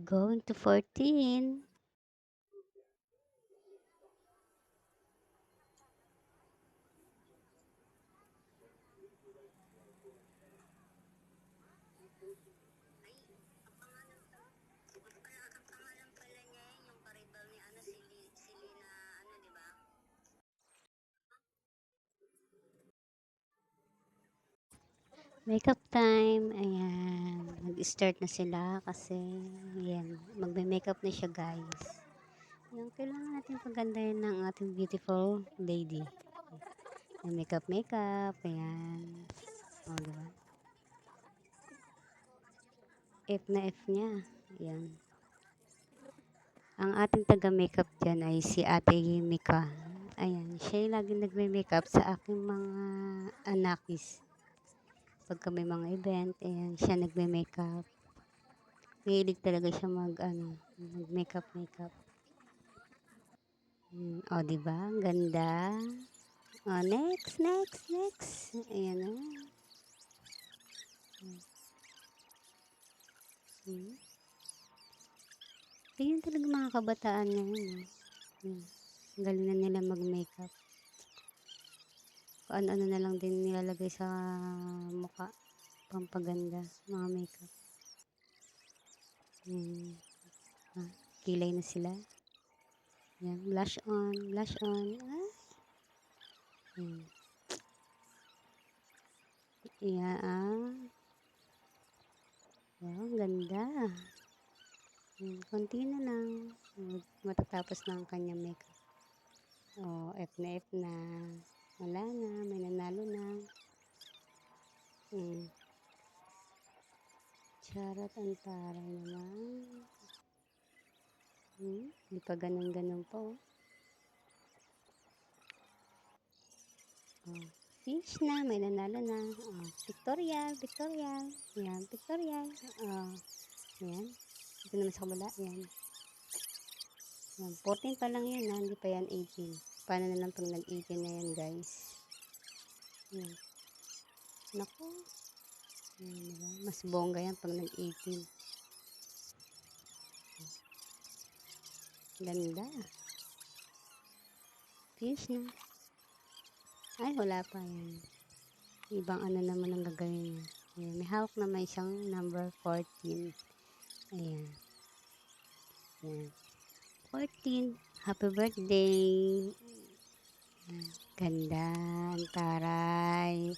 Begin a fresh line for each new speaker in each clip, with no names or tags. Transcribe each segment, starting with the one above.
Going to 14. Makeup time. Ayan. Nag-start na sila kasi ayan, magme-makeup na siya guys. Yung kailangan natin pagandahin ng ating beautiful lady. Yung makeup makeup. Ayan. O, diba? F na F niya. Ayan. Ang ating taga-makeup dyan ay si Ate Mika. Ayan. Siya yung laging nagme-makeup sa aking mga anakis pagka may mga event, ayan, siya nagme-makeup. Mahilig talaga siya mag, ano, mag-makeup, makeup. Hmm, o, oh, diba? Ang ganda. O, oh, next, next, next. Ayan, o. Oh. Hmm. Ayan talaga mga kabataan ngayon, o. Hmm. Galing na nila mag-makeup ano-ano na lang din nilalagay sa mukha pampaganda mga makeup. Yan ah, kilay na sila. Yan blush on blush on. Ah. yan yeah, ah. wow ganda. Yan, konti na lang. Matatapos na ang kanyang makeup. Oh F na F na wala na, may nanalo na. Hmm. Charot ang taray naman. Hmm, hindi pa ganun-ganun po. Oh, fish na, may nanalo na. Oh, pictorial, pictorial. Yan, pictorial. Oh, yan. Ito naman sa kabila, yan. Yan, 14 pa lang yan, ha? hindi pa yan 18 paano na lang pag nag-18 na yan guys? Yan naku. Yan, diba? mas bongga yan pag nag-18 ganda. Fish na. Ay wala pa yan. Ibang ano naman ang gagawin niya. Ayan, may hawak na may isang number 14 ayan. Ayan. 14 happy birthday Ganda, ang taray.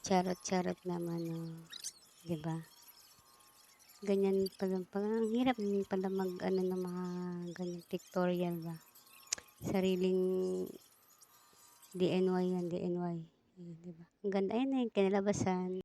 Charot-charot naman, oh. ba? Diba? Ganyan pala, pala, ang hirap din pala mag, ano, ng mga ganyan pictorial ba. Sariling DNY yan, DNY. Diba? Ang ganda, ayun na yung kinalabasan.